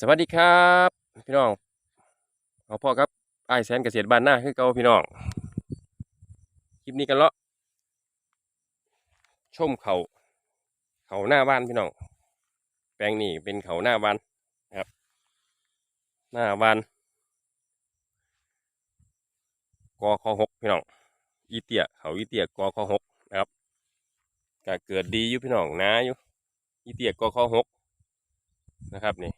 สวัสดีครับ พี่น้องเอาพ่อครับไอแสนเกษตรบ้านหน้าคือเก่าพี่น้องคลิปนี้กันเลาะชมเขาเขาหน้าบ้านพี่น้องแปลงนี้เป็นเขาหน้าบ้านนะครับ หน้าบ้านกอคอหกพี่น้องอีเตียเขาอีเตียกอคอหกนะครับก็เกิดดีอยู่พี่น้องนะอยู่อีเตียกอคอหกนะครับนี่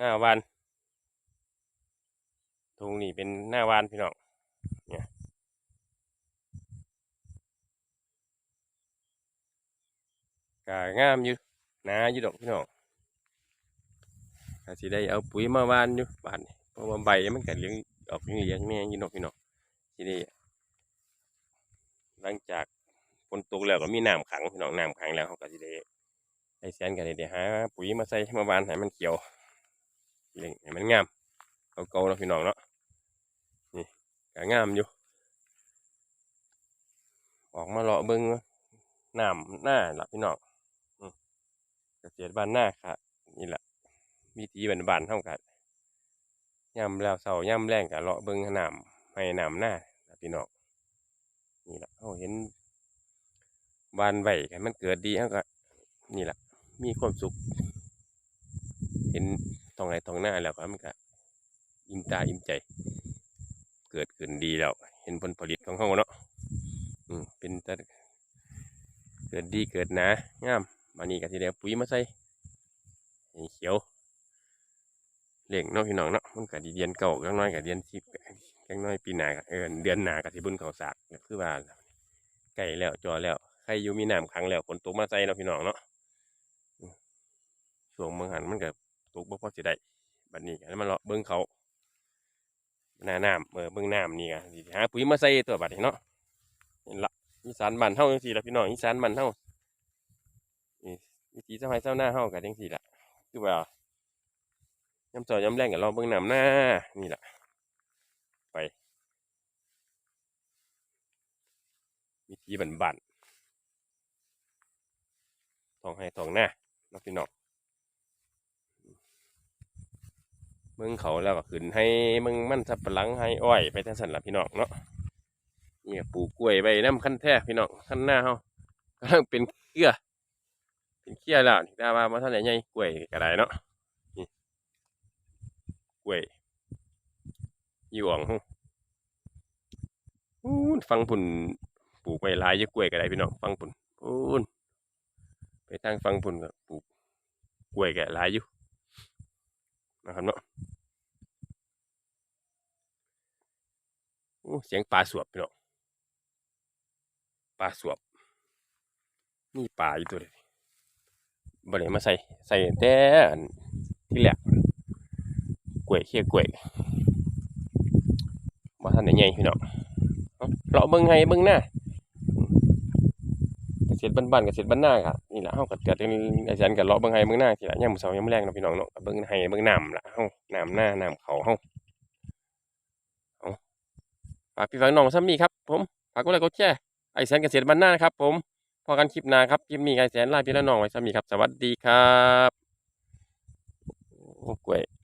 หน้าวานตรงนี้เป็นหน้าวานพี่น้องเนี่ยกางามอยู่หนาอยู่ดอกพี่น้องก็สิได้เอาปุ๋ยมาวานอยู่บานนี้เพราะว่าใบมันก็เลี้ยงออกเลี้ยงแน่ยู่ดอกพี่น้องสิได้หลังจากฝนตกแล้วก็มีน้ำขังพี่น้องน้ำขังแล้วเขาก็สิได้ไอ้แสนก็ได้หาปุ๋ยมาใส่มาวานให้มันเขียว เล่งให้มันงามเก่าๆเนาะพี่น้องเนาะนี่ก็งามอยู่ ออกมาเลาะเบิ้งน้ำหน้าละพี่น้องอืเกษตรบ้านหน้าค่ะนี่แหละวิธีบ้านๆเท่ากันย่ำแล้วเสาย่ำแรงกับเลาะเบิ้งน้ำให้น้ำหน้าละพี่น้องนี่แหละเขาเห็นบานไหวกันมันเกิดดีเขาก็นี่แหละมีความสุข เห็น ตรงไหนตรงหน้าแล้วก็มันก็อิ่มตาอิ่มใจ เกิดขึ้นดีแล้ว เห็นผลผลิตของเขาเนาะอืมเป็นแต่เกิดดีเกิดหนางามมานี่ก็ทีเดียวปุ๋ยมาใส่เขียวเลี้ยงนาะพี่น้องเนาะมันก็ดีเดือนเก่าจังน้อยก็เดือนสิบจังน้อยปีหน้าก็เออเดือนหนาก็สิบุญเขาสากคือว่าใกล้แล้วจอแล้วใครอยู่มีน้ำขังแล้วฝนตกมาใส่เนาะพี่น้องเนาะช่วงเมืองหันมันก็ต กบ่พอสิได้บัดนี้ก็มาเลาะเบิ่งเขาหน้าน้ำเออเบิ่งน้ำนี่ก็สิหาปุ๋ยมาใส่ตัวบัดนี้เนาะนี่ละอีสานบ้านเฮาจังซี่ละพี่น้องอีสานบ้านเฮานี่วิถีสมัยเช้าหน้าเฮาก็จังซี่ละคือว่ายามเช้ายามแลงก็เราเบิ่งน้ำหน้านี่ละไปวิถีบ้านทองให้ทองหน้าเนาะพี่น้อง มึงเขาแล้วก็ขึ้นให้มึงมันสับปะหลังให้อ้อยไปทั้งสันละพี่น้องเนาะนี่ก็ปลูกกล้วยไว้น้ำขั้นแท้พี่น้องขั้นหน้าเฮากำลังเป็นเครือเป็นเครือแล้วนี่ถ้ว่ามาท่านไหนใหญ่กล้วยก็ได้เนาะนี่กล้วยยี่หวงฮู้อู้นฟังพุ่นปลูกไว้หลายอยี่กล้วยก็ได้พี่น้องฟังพุ่นพูนไปทางฟังพุ่นก็ปลูกกล้วยก็หลายอยู่ นะครับเนาะอู้เสียงปลาสวบพี่น้องปลาสวบ นี่ปลาอยู่ตัวเดียวบ่ได้มาใส่ใส่แต่อันที่แรกกล้วยเคี่ยวกล้วยบ่ทันได้ใหญ่พี่น้องเอาเลาะเบิ่งให้เบิ่งหน้าเกษตรบ้านๆเกษตรบ้านนาครับ นี่ล่ะเฮาก็เกิดเป็นอาจารย์ก็เลาะเบิ่งไห้เบิ่งหน้าทีละยามมื้อเช้ายามมื้อแรงเนาะพี่น้องเนาะก็เบิ่งไห้เบิ่งน้ำล่ะเฮาน้ำหน้าน้ำเขาเฮาฝากพี่ฝากน้องซ้ำนี่ครับผมฝากกดไลค์กดแชร์ไอแสนเกษตรบ้านหน้านะครับผมพอกันคลิปหน้าครับคลิปนี้ไอแสนลาพี่และน้องไว้ซ้ำนี่ครับ สวัสดีครับโอ้กล้วย